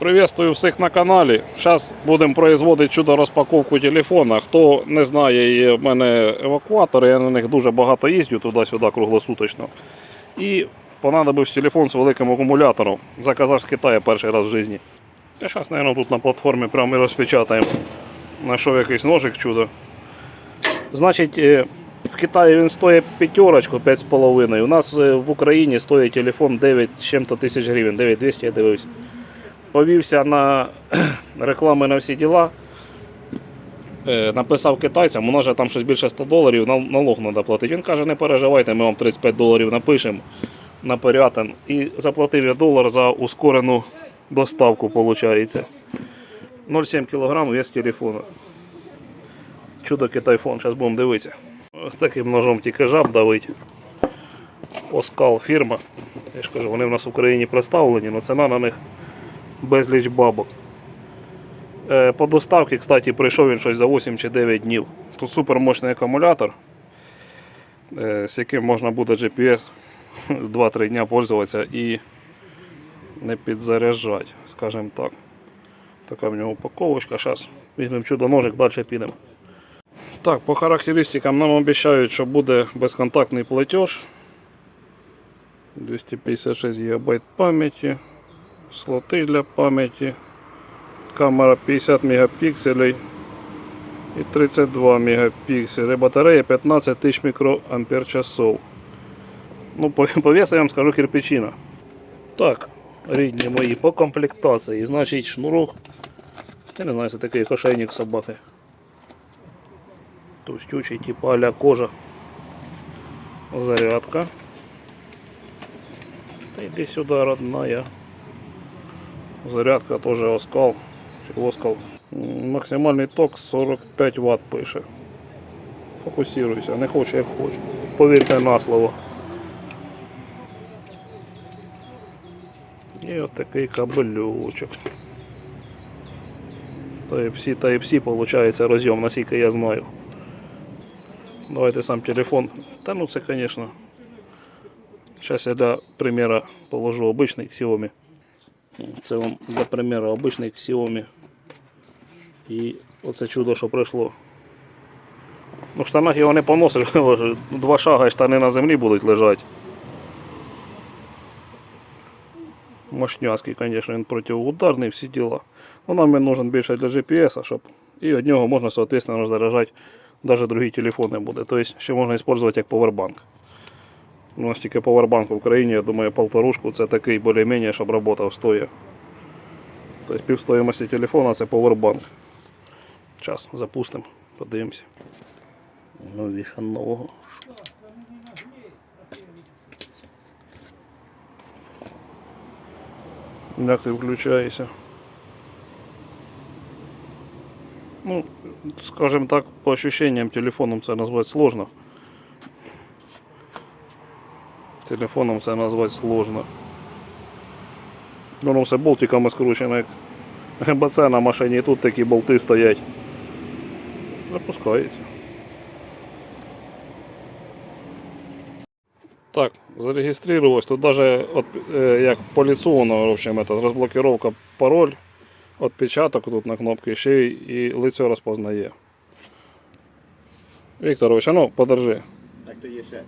Приветствую всіх на каналі. Зараз будемо производити чудо розпаковку телефона. Хто не знає, є в мене евакуатори, я на них дуже багато їздю туди-сюди круглосуточно. І понадобився телефон з великим акумулятором. Заказав з Китаю перший раз в житті. І зараз, мабуть, тут на платформі прямо і розпечатаємо. Знайшов якийсь ножик чудо. Значить, е, в Китаї він стоїть п'ятерочку, 5,5. У нас е, в Україні стоїть телефон 9 з чим-то тисяч гривень, 9200 я дивився. Повівся на реклами на всі діла. Е, Написав китайцям, у нас же там щось більше 100 доларів, налог треба платити. Він каже, не переживайте, ми вам 35 доларів напишемо на порятин. І заплатив я долар за ускорену доставку, виходить. 0,7 кг вес телефона. Чудо китайфон, зараз будемо дивитися. Ось таким ножом тільки жаб давить. Оскал фірма. Я ж кажу, вони в нас в Україні представлені, але ціна на них безліч бабок. Е, По доставці, кстати, прийшов він щось за 8 чи 9 днів. Тут супермощний акумулятор, е, з яким можна буде GPS 2-3 дня пользуватися і не підзаряджати, скажімо так. Така в нього упаковочка. Зараз візьмемо чудо ножик, далі підемо. Так, по характеристикам нам обіцяють, що буде безконтактний платеж. 256 ГБ пам'яті, слоти для пам'яті, камера 50 мегапікселей і 32 мегапікселі. Батарея 15 тисяч мікроампер. Ну, по, весу я вам скажу кирпичина. Так, рідні мої, по комплектації. Значить, шнурок. Я не знаю, це такий кошейник собаки. Товстючий, типа а-ля кожа. Зарядка. Та йди сюди, родная. Зарядка тоже оскал. Чи Оскал. М, Максимальний ток 45 Вт пише. Фокусируйся, не хоче як хоче. Повірте на слово. І от такий кабелючок. Type-C, Type-C виходить розйом, наскільки я знаю. Давайте сам телефон. Та ну це, конечно. Сейчас я для примера положу обычный Xiaomi. Це вам для примера обычный Xiaomi. І оце чудо, що пройшло. Ну, в штанах його не поносиш, два шага і штани на землі будуть лежати. Мощняцький, звісно, він протиударний, всі діла. Ну, нам нужен більше для GPS, щоб і від нього можна, соответственно, заряджати навіть другі телефони буде. Тобто ще можна використовувати як повербанк. У нас тільки повербанк в Україні, я думаю, полторушку це такий більш-менш, щоб працював стоя. Тобто півстоїмості телефона це повербанк. Зараз запустимо, подивимося. Ну, віша нового. Як ти включаєшся? Ну, скажем так, по ощущениям телефоном це назвати сложно. Телефоном це назвати сложно. Воно все болтиками скручено, як ГБЦ на машині, і тут такі болти стоять. Запускається. Так, зареєструвалось. Тут от, е, як по лицу воно, в общем, это, розблокировка пароль, отпечаток тут на кнопці, ще й і лицо розпознає. Вікторович, а ну подержи. Так то є ще.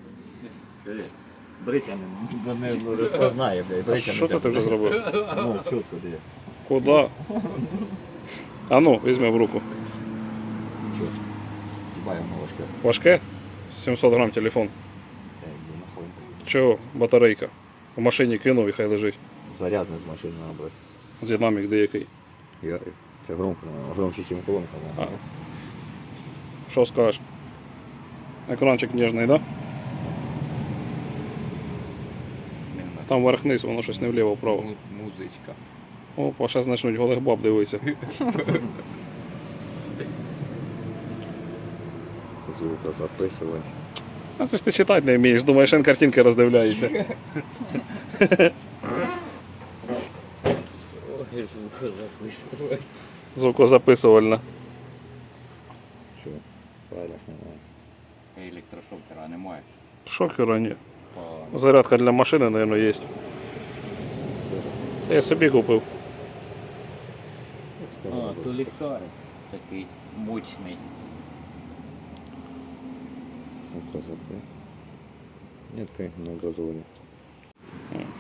Скажи. Бриця не, не, не розпознає, блядь. Бриця Що не ти вже зробив? Ну, чітко де. Куда? А ну, візьми в руку. Баємо важке. Важке? 700 грам телефон. Так, нахуй. Чого? Батарейка. У машині кинув і хай лежить. Зарядне з машини набрати. Динамік деякий. Я, це громко, наверно, громче, ніж колонка. наверно. Що скажеш? Екранчик ніжний, да? Там верх-низ, воно щось не вліво-вправо. Музичка. Опа, зараз почнуть голих баб дивитися. Звука записувач. А це ж ти читати не вмієш, думаєш, він картинки роздивляється. Ой, звука. Звукозаписувальна. Що? Правильно немає. Електрошокера немає. Шокера ні. Зарядка для машини, мабуть, є. Це я собі купив. А, то ліхтарик такий мощний. Конечно, на газоне.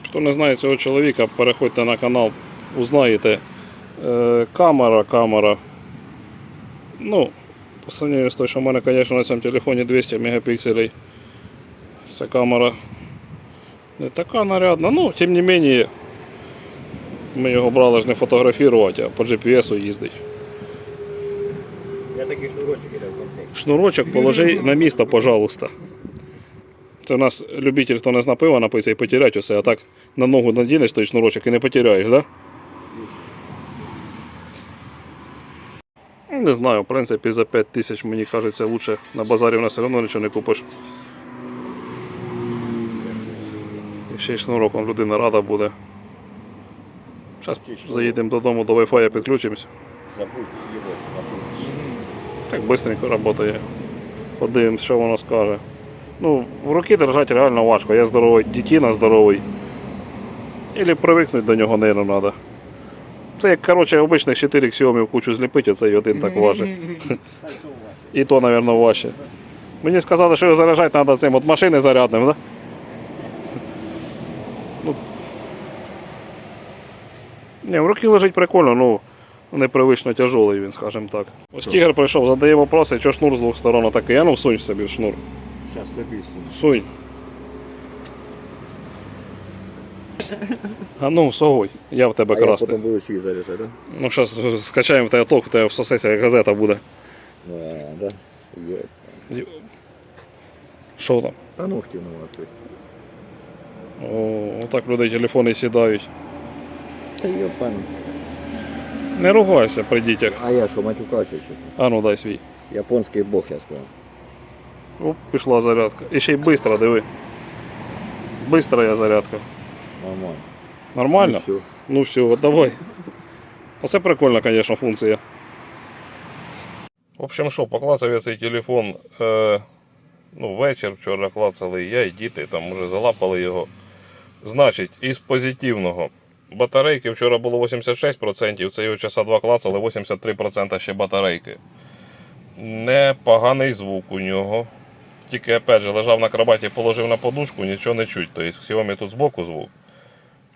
Хто не знає цього чоловіка, переходьте на канал, узнаєте. Е, камера, камера. Ну, по сравнению з той, що в мене, звісно, на цьому телефоні 200 мегапікселей. Ця камера не така нарядна, ну, тим не менее, ми його брали ж не фотографувати, а по GPS їздить. Я такий шнурочок іде в комплект. Шнурочок положи на місто, пожалуйста. Це у нас любитель, хто не зна пива напиться і потерять усе, а так на ногу надінеш той шнурочок і не потеряєш, да? Ну, Не знаю, в принципі, за 5 тисяч, мені кажеться, лучше на базарі в нас все одно нічого не купиш. І ще й шнуроком людина рада буде. Зараз заїдемо додому, до Wi-Fi підключимося. Забудь його, забудь. Так быстренько працює. Подивимось, що воно скаже. Ну, в руки держати реально важко. Я здоровий, дитина здоровий. Ілі привикнути до нього, мабуть, треба. Це як, коротше, обичних 4 ксіомів кучу зліпити, оцей один так важить. І то, мабуть, важче. Мені сказали, що його заряджати треба цим от машини зарядним, так? Да? Ні, в руки лежить прикольно, ну непривично тяжелий він, скажімо так. Ось тігр прийшов, задає вопроси, що шнур з двох сторон такий. А ну сунь собі в шнур. Зараз собі сунь. Сунь. А ну, совуй, я в тебе А я потім буду свій заряджати, да? Ну зараз скачаємо в тебе толк, в тебе всосеться, як газета буде. А, да? Є. Що там? Та ногті ну О, отак людей телефони сідають. Та йопан. Не ругайся при дітях. А я що, матюкачу чи? що? А ну дай свій. Японський бог, я сказав. Оп, пішла зарядка. І ще й швидко, диви. Бистрая зарядка. Нормально. Нормально? Ну, все. Ну все, от давай. Оце прикольна, звісно, функція. В общем, що, поклацав я цей телефон е, ну, вечір вчора клацали, я і діти там вже залапали його. Значить, із позитивного. Батарейки вчора було 86%, це його часа два клацали, 83% ще батарейки. Непоганий звук у нього. Тільки опять же лежав на кроваті, положив на подушку, нічого не чуть. Тобто Xiaomi тут збоку звук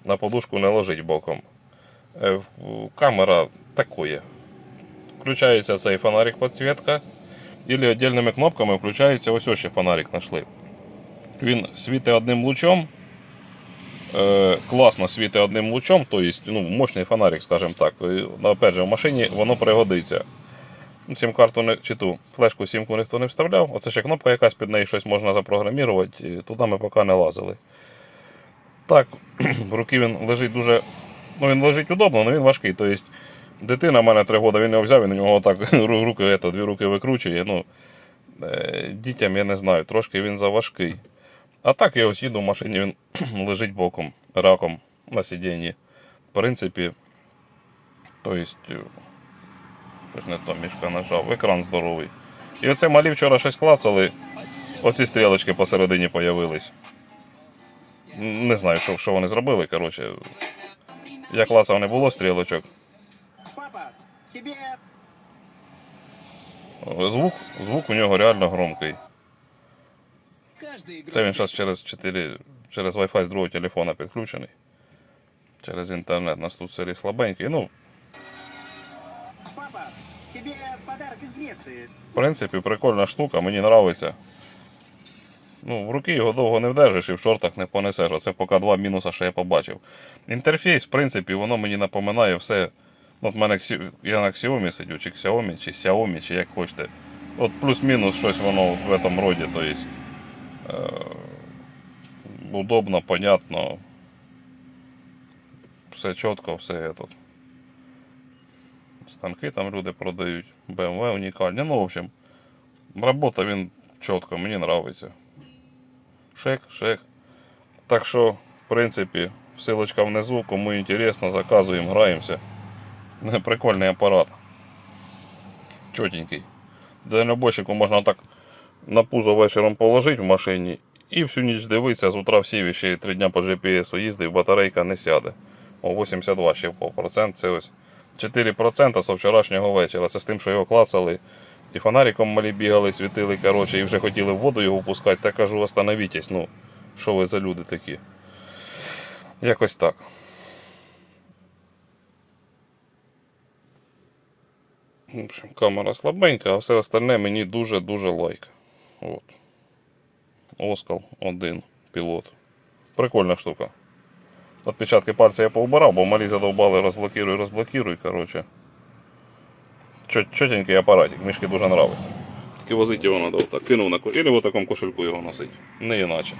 на подушку не ложить боком. Е, Камера такое. Включається цей фонарик підсвітка. Ілі віддільними кнопками включається ось ще фонарик знайшли. Він світить одним лучом. Е, класно світить одним лучом, тобто ну, мощний фонарик, скажімо так. Опять же, в машині воно пригодиться. Сім-карту не, чи ту флешку сімку ніхто не вставляв. Оце ще кнопка якась під неї щось можна запрограмувати. Туди ми поки не лазили. Так, в руки він лежить дуже. Ну, він лежить удобно, але він важкий. Тобто, дитина в мене три роки, він його взяв, він у нього так руки, ето, дві руки викручує. Ну, е, дітям я не знаю, трошки він заважкий. А так я ось їду в машині, він лежить боком, раком на сидінні. В принципі, тобто, е, щось не то мішка нажав, екран здоровий. І оце малі вчора щось клацали, оці стрілочки посередині появились. Не знаю, що, що вони зробили. Коротше. Я клацав, не було стрілочок. Звук, звук у нього реально громкий. Це він зараз через 4, через Wi-Fi з другого телефона підключений. Через інтернет. Нас тут селі слабенький. Ну, в принципі, прикольна штука, мені подобається. Ну, в руки його довго не вдержиш і в шортах не понесеш. Оце поки два мінуси, що я побачив. Інтерфейс, в принципі, воно мені напоминає все. От в мене я на Xiaomi сидю, чи Xiaomi, чи Xiaomi, чи як хочете. От плюс-мінус щось воно в цьому роді. То есть, е, удобно, понятно. Все чітко, все тут. Станки там люди продають. BMW унікальні. Ну, в общем, робота він чітко, мені подобається. Шек, шек. Так що, в принципі, ссылочка внизу, кому інтересно, заказуємо, граємося. Прикольний апарат. Чотенький. Дальнобойщику можна так на пузо вечором положити в машині і всю ніч дивитися, з утра всі ще й 3 дня по GPS їздив, батарейка не сяде. О, 82 ще впав процент, це ось 4% з вчорашнього вечора. Це з тим, що його клацали. І фонариком малі бігали, світили, коротше, і вже хотіли в воду його пускати. Та кажу, остановітесь, ну, що ви за люди такі? Якось так. В общем, камера слабенька, а все остальне мені дуже-дуже лайк. От. Оскал 1 пілот. Прикольна штука. Отпечатки пальця я поубирав, бо малі задовбали розблокируй, розблокируй, коротше. Чотенький апаратик, мішки дуже нравиться. Тільки возити його треба отак. Кинув на ко- або в такому кошельку його носить. Не іначе.